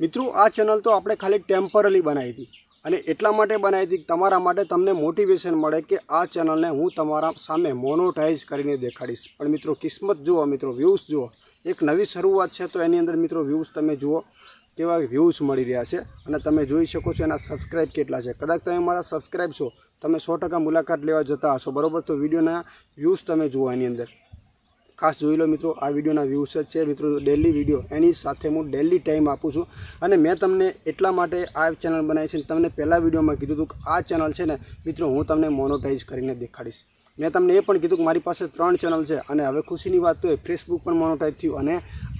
મિત્રો, આ ચેનલ તો આપણે ખાલી ટેમ્પરરી બનાવી હતી અને એટલા માટે બનાવી હતી તમારા માટે તમને મોટિવેશન મળે કે આ ચેનલને હું તમારા સામે મોનોટાઈઝ કરીને દેખાડીશ. પણ મિત્રો, કિસ્મત જુઓ મિત્રો વ્યૂઝ જુઓ. એક નવી શરૂઆત છે તો એની અંદર મિત્રો વ્યૂઝ તમે જુઓ કેવા વ્યૂઝ મળી રહ્યા છે અને તમે જોઈ શકો છો એના સબસ્ક્રાઇબ કેટલા છે. કદાચ તમે મારા સબસ્ક્રાઇબ છો, તમે સો મુલાકાત લેવા જતા હશો, બરાબર? તો વિડીયોના વ્યૂઝ તમે જુઓ એની અંદર. ખાસ જોઈ લો મિત્રો, આ વિડીયોના વ્યૂઝ છે. મિત્રો ડેલી વીડિયો એની સાથે હું ડેલી ટાઈમ આપું છું. અને મેં તમને એટલા માટે આ ચેનલ બનાવી છે તમને પહેલાં વિડીયોમાં કીધું હતું કે આ ચેનલ છે ને, મિત્રો, હું તમને મોનોટાઈઝ કરીને દેખાડીશ. મેં તમને એ પણ કીધું કે મારી પાસે ત્રણ ચેનલ છે અને હવે ખુશીની વાત તો એ ફેસબુક પણ મોનોટાઈઝ થયું અને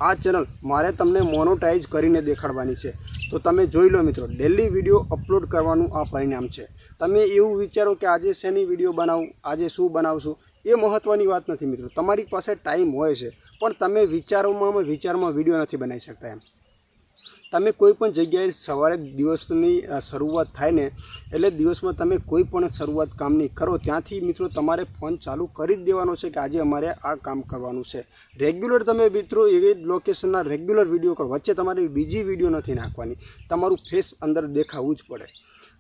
આ ચેનલ મારે તમને મોનોટાઈઝ કરીને દેખાડવાની છે. તો તમે જોઈ લો મિત્રો ડેલી વીડિયો અપલોડ કરવાનું આ પરિણામ છે. તમે એવું વિચારો કે આજે શેની વીડિયો બનાવું, આજે શું બનાવશું? એ મહત્ત્વની વાત નથી મિત્રો. તમારી પાસે ટાઈમ હોય છે, પણ તમે વિચારોમાં વિચારમાં વીડિયો નથી બનાવી શકતા એમ. તમે કોઈ પણ જગ્યાએ સવારે દિવસની શરૂઆત થાય ને, એટલે દિવસમાં તમે કોઈ પણ શરૂઆત કામની કરો, ત્યાંથી મિત્રો તમારે ફોન ચાલુ કરી જ દેવાનો છે કે આજે અમારે આ કામ કરવાનું છે. રેગ્યુલર તમે મિત્રો એવી લોકેશનના રેગ્યુલર વીડિયો કરો. વચ્ચે તમારે બીજી વીડિયો નથી નાખવાની. તમારું ફેસ અંદર દેખાવું જ પડે.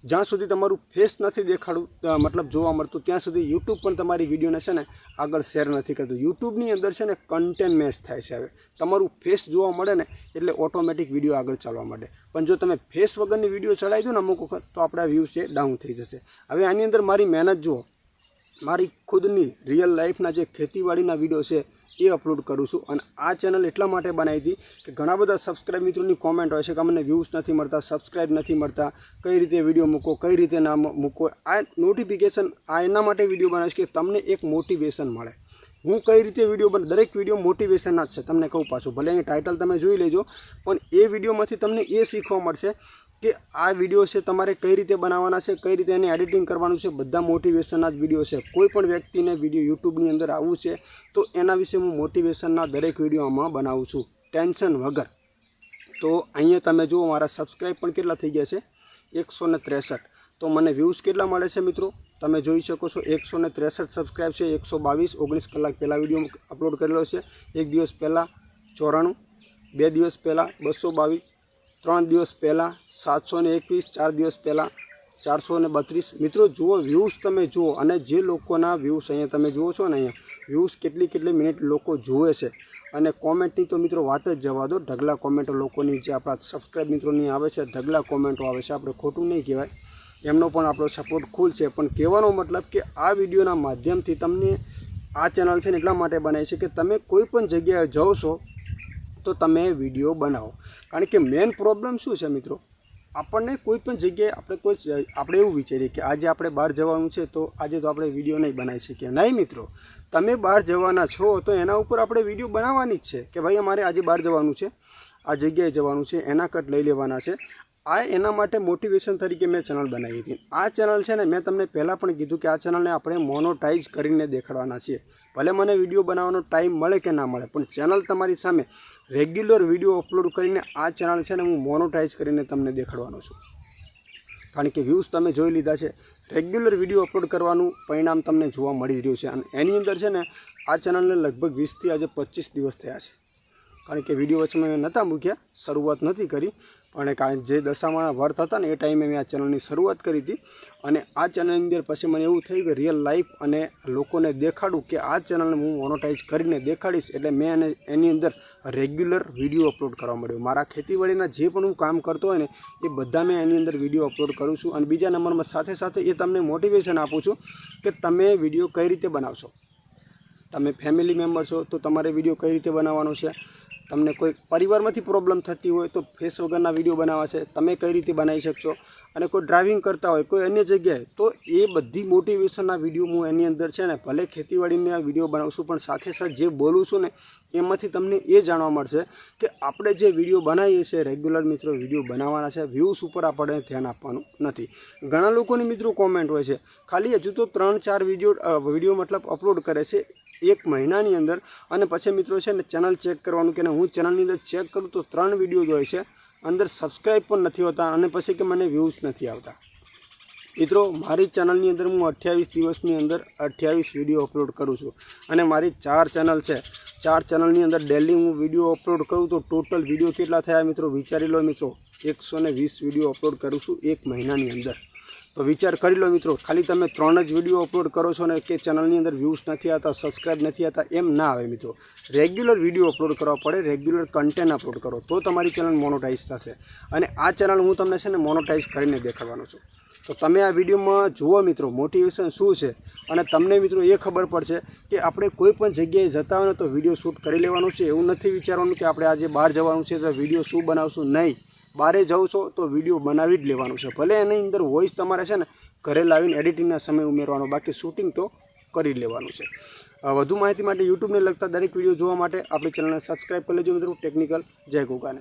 જ્યાં સુધી તમારું ફેસ નથી દેખાડું મતલબ જોવા મળતું, ત્યાં સુધી યુટ્યુબ પણ તમારી વિડીયોને છે ને આગળ શેર નથી કરતું. યુટ્યુબની અંદર છે ને કન્ટેન્ટ મેચ થાય છે હવે. તમારું ફેસ જોવા મળે ને, એટલે ઓટોમેટિક વીડિયો આગળ ચાલવા માંડે. પણ જો તમે ફેસ વગરની વીડિયો ચડાવી દો ને અમુક વખત, તો આપણા વ્યૂઝ છે ડાઉન થઈ જશે. હવે આની અંદર મારી મહેનત જુઓ. મારી ખુદની રિયલ લાઈફના જે ખેતીવાડીના વીડિયો છે એ અપલોડ કરું છું અને આ ચેનલ એટલા માટે બનાવી હતી કે ઘણા બધા સબસ્ક્રાઇબ મિત્રોની કોમેન્ટ હોય છે કે અમને વ્યૂઝ નથી મળતા સબસ્ક્રાઇબ નથી મળતા, કઈ રીતે વીડિયો મૂકો, કઈ રીતે ના મૂકો, આ નોટિફિકેશન આ એના માટે વીડિયો બનાવીશ કે તમને એક મોટિવેશન મળે. હું કઈ રીતે વીડિયો બને, દરેક વીડિયો મોટિવેશનના જ છે, તમને કહું પાછું. ભલે ટાઇટલ તમે જોઈ લેજો, પણ એ વિડીયોમાંથી તમને એ શીખવા મળશે કે આ વીડિયો છે તમારે કઈ રીતે બનાવવાના છે, કઈ રીતે એને એડિટિંગ કરવાનું છે, બધા મોટિવેશનના જ વીડિયો છે. કોઈ પણ વ્યક્તિને વીડિયો યુટ્યુબની અંદર આવવું છે, તો એના વિશે હું મોટિવેશનના દરેક વીડિયો બનાવું છું. ટેન્શન વગર. તો અહીંયા તમે જુઓ, મારા સબસ્ક્રાઈબ પણ કેટલા થઈ ગયા છે? એકસો ત્રેસઠ. તો મને વ્યૂઝ કેટલા મળે છે મિત્રો? તમે જોઈ શકો છો, એકસો ને ત્રેસઠ સબસ્ક્રાઈબ છે, એકસો બાવીસ, ઓગણીસ કલાક પહેલાં વીડિયો અપલોડ કરેલો છે. એક દિવસ પહેલાં ચોરાણું, બે દિવસ પહેલાં બસો બાવીસ ત્રણ દિવસ પહેલાં, સાતસો ને એકવીસ, ચાર દિવસ પહેલાં, ચારસો ને બત્રીસ. મિત્રો, જુઓ વ્યૂઝ તમે જુઓ અને જે લોકોના વ્યૂઝ અહીંયા તમે જુઓ છો ને અહીંયા વ્યૂઝ કેટલી કેટલી મિનિટ લોકો જુએ છે. અને કોમેન્ટની તો મિત્રો વાત જ જવા દો. ઢગલા કોમેન્ટો લોકોની જે આપણા સબસ્ક્રાઈબ મિત્રોની આવે છે, ઢગલા કોમેન્ટો આવે છે, આપણે ખોટું નહીં કહેવાય. એમનો પણ આપણો સપોર્ટ ખુલ છે. પણ કહેવાનો મતલબ કે આ વિડીયોના માધ્યમથી તમને આ ચેનલ છે ને એટલા માટે બનાવી છે કે તમે કોઈ પણ જગ્યાએ જાઓ છો તો તમે વીડિયો બનાવો. કારણ કે મેઇન પ્રોબ્લેમ શું છે મિત્રો? આપણને કોઈ પણ જગ્યાએ આપણે કોઈ આપણે એવું વિચારીએ કે આજે આપણે બહાર જવાનું છે તો આજે તો આપણે વીડિયો નહીં બનાવી શકીએ. નહીં મિત્રો. તમે બહાર જવાના છો તો એના ઉપર આપણે વીડિયો બનાવવાની જ છે કે ભાઈ અમારે આજે બહાર જવાનું છે, આ જગ્યાએ જવાનું છે, એના કટ લઈ લેવાના છે. આ એના માટે મોટિવેશન તરીકે મેં ચેનલ બનાવી હતી. આ ચેનલ છે ને મેં તમને પહેલાં પણ કીધું કે આ ચેનલને આપણે મોનોટાઈઝ કરીને દેખાડવાના છીએ. ભલે મને વીડિયો બનાવવાનો ટાઈમ મળે કે ના મળે, પણ ચેનલ તમારી સામે રેગ્યુલર વીડિયો અપલોડ કરીને આ ચેનલ છે ને હું મોનોટાઈઝ કરીને તમને દેખાડવાનો છું. કારણ કે વ્યૂઝ તમે જોઈ લીધા છે. રેગ્યુલર વીડિયો અપલોડ કરવાનું પરિણામ તમને જોવા મળી રહ્યું છે. અને એની અંદર છે ને આ ચેનલને લગભગ વીસથી આજે પચીસ દિવસ થયા છે. કારણ કે વીડિયો વચ્ચે મેં નહોતા મૂક્યા, શરૂઆત નથી કરી. પણ કારણ જે દશામાના વર્થ હતા ને એ ટાઈમે મેં આ ચેનલની શરૂઆત કરી હતી. અને આ ચેનલની અંદર પછી મને એવું થયું કે રિયલ લાઈફ અને લોકોને દેખાડું કે આ ચેનલને હું મોનોટાઈઝ કરીને દેખાડીશ એટલે મેં એને, એની અંદર રેગ્યુલર વીડિયો અપલોડ કરવા મળ્યો મારા ખેતીવાડીના જે પણ હું કામ કરતો હોય ને, એ બધા મેં એની અંદર વીડિયો અપલોડ કરું છું. અને બીજા નંબરમાં સાથે સાથે એ તમને મોટિવેશન આપું છું કે તમે વીડિયો કઈ રીતે બનાવશો. તમે ફેમિલી મેમ્બર છો તો તમારે વીડિયો કઈ રીતે બનાવવાનો છે? તમને કોઈ પરિવારમાંથી પ્રોબ્લેમ થતી હોય તો ફેસ વગરના વીડિયો બનાવવા છે, તમે કઈ રીતે બનાવી શકશો અને કોઈ ડ્રાઇવિંગ કરતા હોય, કોઈ અન્ય જગ્યાએ, તો એ બધી મોટિવેશનના વીડિયો હું એની અંદર છે ને, ભલે ખેતીવાડીના વીડિયો બનાવશું, પણ સાથે સાથે જે બોલું છું ને, એમાંથી તમને એ જાણવા મળશે કે આપણે જે વીડિયો બનાવીએ છીએ રેગ્યુલર મિત્રો વીડિયો બનાવવાના છે વ્યૂઝ ઉપર આપણે ધ્યાન આપવાનું નથી. ઘણા લોકોની મિત્રો કોમેન્ટ હોય છે, ખાલી હજુ તો ત્રણ ચાર વીડિયો વીડિયો મતલબ અપલોડ કરે છે એક મહિનાની અંદર. અને પછી મિત્રો છે ને ચેનલ ચેક કરવાનું કે હું ચેનલની અંદર ચેક કરું તો ત્રણ વીડિયો જ છે. અંદર સબસ્ક્રાઈબ પણ નથી હોતા અને પછી કે મને વ્યૂઝ નથી આવતા. મિત્રો, મારી ચેનલની અંદર હું અઠ્યાવીસ દિવસની અંદર અઠ્યાવીસ વીડિયો અપલોડ કરું છું. અને મારી ચાર ચેનલ છે. ચાર ચેનલની અંદર ડેલી હું વીડિયો અપલોડ કરું તો ટોટલ વીડિયો કેટલા થયા મિત્રો? વિચારી લો મિત્રો. એકસો વીસ વીડિયો અપલોડ કરું છું એક મહિનાની અંદર. તો વિચાર કરી લો મિત્રો, ખાલી તમે ત્રણ જ વીડિયો અપલોડ કરો છો ને કે ચેનલની અંદર વ્યૂઝ નથી આવતા સબસ્ક્રાઇબ નથી આવતા, એમ ના આવે મિત્રો. રેગ્યુલર વીડિયો અપલોડ કરવા પડે રેગ્યુલર કન્ટેન્ટ અપલોડ કરો, તો તમારી ચેનલ મોનોટાઈઝ થશે. અને આ ચેનલ હું તમને છે ને મોનોટાઈઝ કરીને દેખાડવાનો છું. તો તમે આ વિડીયોમાં જુઓ મિત્રો મોટિવેશન શું છે? અને તમને મિત્રો એ ખબર પડશે કે આપણે કોઈ પણ જગ્યાએ જતા હોય તો વીડિયો શૂટ કરી લેવાનું છે. એવું નથી વિચારવાનું કે આપણે આજે બહાર જવાનું છે તો વીડિયો શું બનાવશું નહીં. બહારે જાઉં છો તો વીડિયો બનાવી જ લેવાનું છે. ભલે એની અંદર વોઇસ તમારે છે ને ઘરે લાવીને એડિટિંગના સમય ઉમેરવાનો, બાકી શૂટિંગ તો કરી લેવાનું છે. વધુ માહિતી માટે યુટ્યુબને લગતા દરેક વીડિયો જોવા માટે આપણી ચેનલને સબસ્ક્રાઈબ કરી લેજો મિત્રો ટેકનિકલ જય ગોગાને.